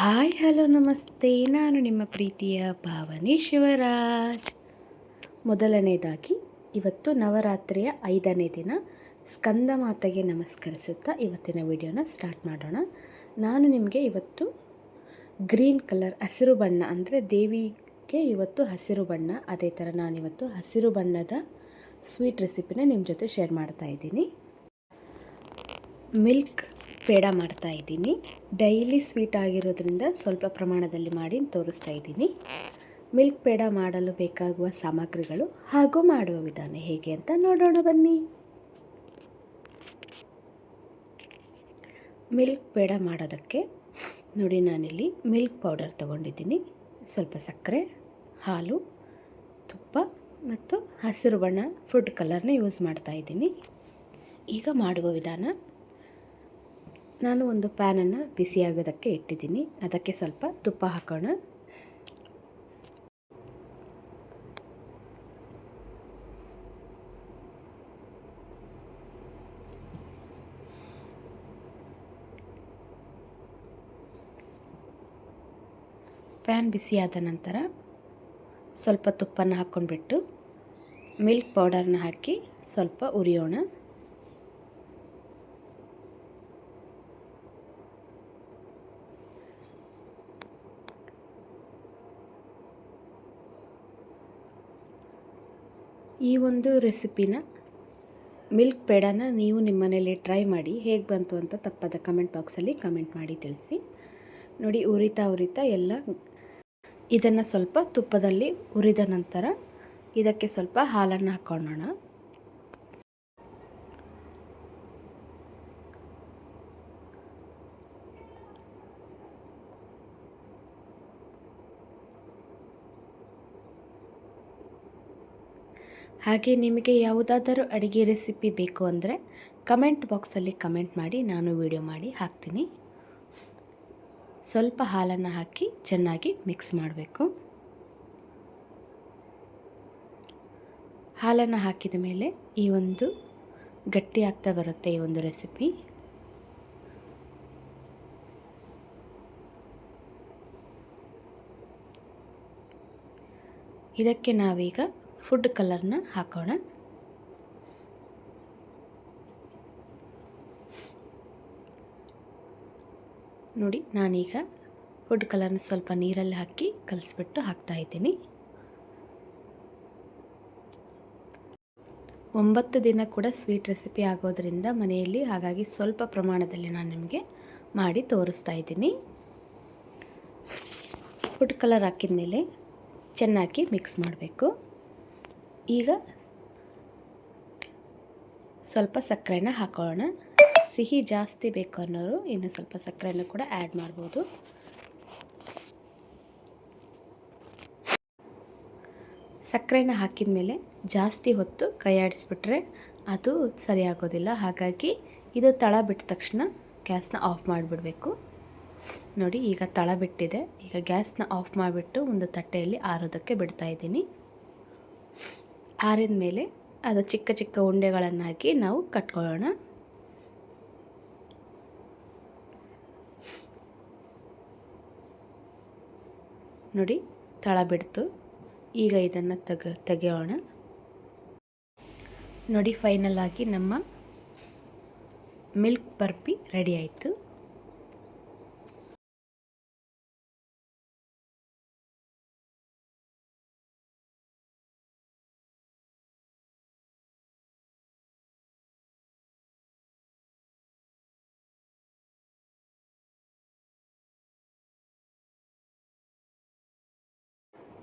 Hi, hello, ನಮಸ್ತೆ. ನಾನು ನಿಮ್ಮ ಪ್ರೀತಿಯ ಭಾವನೆ ಶಿವರಾಜ್. ಮೊದಲನೇದಾಗಿ, ಇವತ್ತು ನವರಾತ್ರಿಯ ಐದನೇ ದಿನ ಸ್ಕಂದ ಮಾತೆಗೆ ನಮಸ್ಕರಿಸುತ್ತಾ ಇವತ್ತಿನ ವಿಡಿಯೋನ ಸ್ಟಾರ್ಟ್ ಮಾಡೋಣ. ನಾನು ನಿಮಗೆ ಇವತ್ತು ಗ್ರೀನ್ ಕಲರ್ ಹಸಿರು ಬಣ್ಣ ಅಂದರೆ ದೇವಿಗೆ ಇವತ್ತು ಹಸಿರು ಬಣ್ಣ. ಅದೇ ಥರ ನಾನಿವತ್ತು ಹಸಿರು ಬಣ್ಣದ ಸ್ವೀಟ್ ರೆಸಿಪಿನ ನಿಮ್ಮ ಜೊತೆ ಶೇರ್ ಮಾಡ್ತಾ ಇದ್ದೀನಿ. ಮಿಲ್ಕ್ ಪೇಡ ಮಾಡ್ತಾ ಇದ್ದೀನಿ. ಡೈಲಿ ಸ್ವೀಟ್ ಆಗಿರೋದ್ರಿಂದ ಸ್ವಲ್ಪ ಪ್ರಮಾಣದಲ್ಲಿ ಮಾಡಿ ತೋರಿಸ್ತಾ ಇದ್ದೀನಿ. ಮಿಲ್ಕ್ ಪೇಡ ಮಾಡಲು ಬೇಕಾಗುವ ಸಾಮಗ್ರಿಗಳು ಹಾಗೂ ಮಾಡುವ ವಿಧಾನ ಹೇಗೆ ಅಂತ ನೋಡೋಣ ಬನ್ನಿ. ಮಿಲ್ಕ್ ಪೇಡ ಮಾಡೋದಕ್ಕೆ ನೋಡಿ ನಾನಿಲ್ಲಿ ಮಿಲ್ಕ್ ಪೌಡರ್ ತಗೊಂಡಿದ್ದೀನಿ. ಸ್ವಲ್ಪ ಸಕ್ಕರೆ, ಹಾಲು, ತುಪ್ಪ ಮತ್ತು ಹಸಿರು ಬಣ್ಣ, ಫುಡ್ ಕಲರ್ನ ಯೂಸ್ ಮಾಡ್ತಾ ಇದ್ದೀನಿ. ಈಗ ಮಾಡುವ ವಿಧಾನ ನಾನು ಒಂದು ಪ್ಯಾನನ್ನು ಬಿಸಿಯಾಗೋದಕ್ಕೆ ಇಟ್ಟಿದ್ದೀನಿ. ಅದಕ್ಕೆ ಸ್ವಲ್ಪ ತುಪ್ಪ ಹಾಕೋಣ. ಪ್ಯಾನ್ ಬಿಸಿಯಾದ ನಂತರ ಸ್ವಲ್ಪ ತುಪ್ಪನ ಹಾಕ್ಕೊಂಡ್ಬಿಟ್ಟು, ಮಿಲ್ಕ್ ಪೌಡರ್ನ ಹಾಕಿ ಸ್ವಲ್ಪ ಉರಿಯೋಣ. ಈ ಒಂದು ರೆಸಿಪಿನ ಮಿಲ್ಕ್ ಪೇಡನ ನೀವು ನಿಮ್ಮ ಮನೇಲಿ ಟ್ರೈ ಮಾಡಿ ಹೇಗೆ ಬಂತು ಅಂತ ತಪ್ಪದ ಕಮೆಂಟ್ ಬಾಕ್ಸಲ್ಲಿ ಕಮೆಂಟ್ ಮಾಡಿ ತಿಳಿಸಿ. ನೋಡಿ, ಉರಿತಾ ಉರಿತಾ ಎಲ್ಲ ಇದನ್ನು ಸ್ವಲ್ಪ ತುಪ್ಪದಲ್ಲಿ ಉರಿದ ನಂತರ ಇದಕ್ಕೆ ಸ್ವಲ್ಪ ಹಾಲನ್ನು ಹಾಕ್ಕೊಳ್ಳೋಣ. ಹಾಗೆ ನಿಮಗೆ ಯಾವುದಾದರೂ ಅಡುಗೆ ರೆಸಿಪಿ ಬೇಕು ಅಂದರೆ ಕಮೆಂಟ್ ಬಾಕ್ಸಲ್ಲಿ ಕಮೆಂಟ್ ಮಾಡಿ ನಾನು ವಿಡಿಯೋ ಮಾಡಿ ಹಾಕ್ತೀನಿ. ಸ್ವಲ್ಪ ಹಾಲನ್ನು ಹಾಕಿ ಚೆನ್ನಾಗಿ ಮಿಕ್ಸ್ ಮಾಡಬೇಕು. ಹಾಲನ್ನು ಹಾಕಿದ ಮೇಲೆ ಈ ಒಂದು ಗಟ್ಟಿ ಆಗ್ತಾ ಬರುತ್ತೆ ಈ ಒಂದು ರೆಸಿಪಿ. ಇದಕ್ಕೆ ನಾವೀಗ ಫುಡ್ ಕಲರ್ನ ಹಾಕೋಣ. ನೋಡಿ, ನಾನೀಗ ಫುಡ್ ಕಲರ್ನ ಸ್ವಲ್ಪ ನೀರಲ್ಲಿ ಹಾಕಿ ಕಲಿಸ್ಬಿಟ್ಟು ಹಾಕ್ತಾ ಇದ್ದೀನಿ. ಒಂಬತ್ತು ದಿನ ಕೂಡ ಸ್ವೀಟ್ ರೆಸಿಪಿ ಆಗೋದ್ರಿಂದ ಮನೆಯಲ್ಲಿ ಹಾಗಾಗಿ ಸ್ವಲ್ಪ ಪ್ರಮಾಣದಲ್ಲಿ ನಾನು ನಿಮಗೆ ಮಾಡಿ ತೋರಿಸ್ತಾ ಇದ್ದೀನಿ. ಫುಡ್ ಕಲರ್ ಹಾಕಿದ ಮೇಲೆ ಚೆನ್ನಾಗಿ ಮಿಕ್ಸ್ ಮಾಡಬೇಕು. ಈಗ ಸ್ವಲ್ಪ ಸಕ್ಕರೆನ ಹಾಕೋಣ ಸಿಹಿ ಜಾಸ್ತಿ ಬೇಕು ಅನ್ನೋರು ಇನ್ನು ಸ್ವಲ್ಪ ಸಕ್ಕರೆನ ಕೂಡ ಆ್ಯಡ್ ಮಾಡ್ಬೋದು. ಸಕ್ಕರೆನ ಹಾಕಿದ ಮೇಲೆ ಜಾಸ್ತಿ ಹೊತ್ತು ಕೈ ಆಡಿಸ್ಬಿಟ್ರೆ ಅದು ಸರಿಯಾಗೋದಿಲ್ಲ. ಹಾಗಾಗಿ ಇದು ತಳ ಬಿಟ್ಟ ತಕ್ಷಣ ಗ್ಯಾಸ್ನ ಆಫ್ ಮಾಡಿಬಿಡಬೇಕು. ನೋಡಿ, ಈಗ ತಳ ಬಿಟ್ಟಿದೆ. ಈಗ ಗ್ಯಾಸ್ನ ಆಫ್ ಮಾಡಿಬಿಟ್ಟು ಒಂದು ತಟ್ಟೆಯಲ್ಲಿ ಆರೋದಕ್ಕೆ ಬಿಡ್ತಾ ಇದ್ದೀನಿ. ಆರಿದ ಮೇಲೆ ಅದು ಚಿಕ್ಕ ಚಿಕ್ಕ ಉಂಡೆಗಳನ್ನಾಗಿ ನಾವು ಕಟ್ಕೊಳ್ಳೋಣ. ನೋಡಿ, ತಳ ಬಿಡ್ತು. ಈಗ ಇದನ್ನು ತೆಗ, ತೆಗೆಯೋಣ. ನೋಡಿ ಫೈನಲ್ ಆಗಿ ನಮ್ಮ ಮಿಲ್ಕ್ ಬರ್ಪಿ ರೆಡಿ ಆಯಿತು.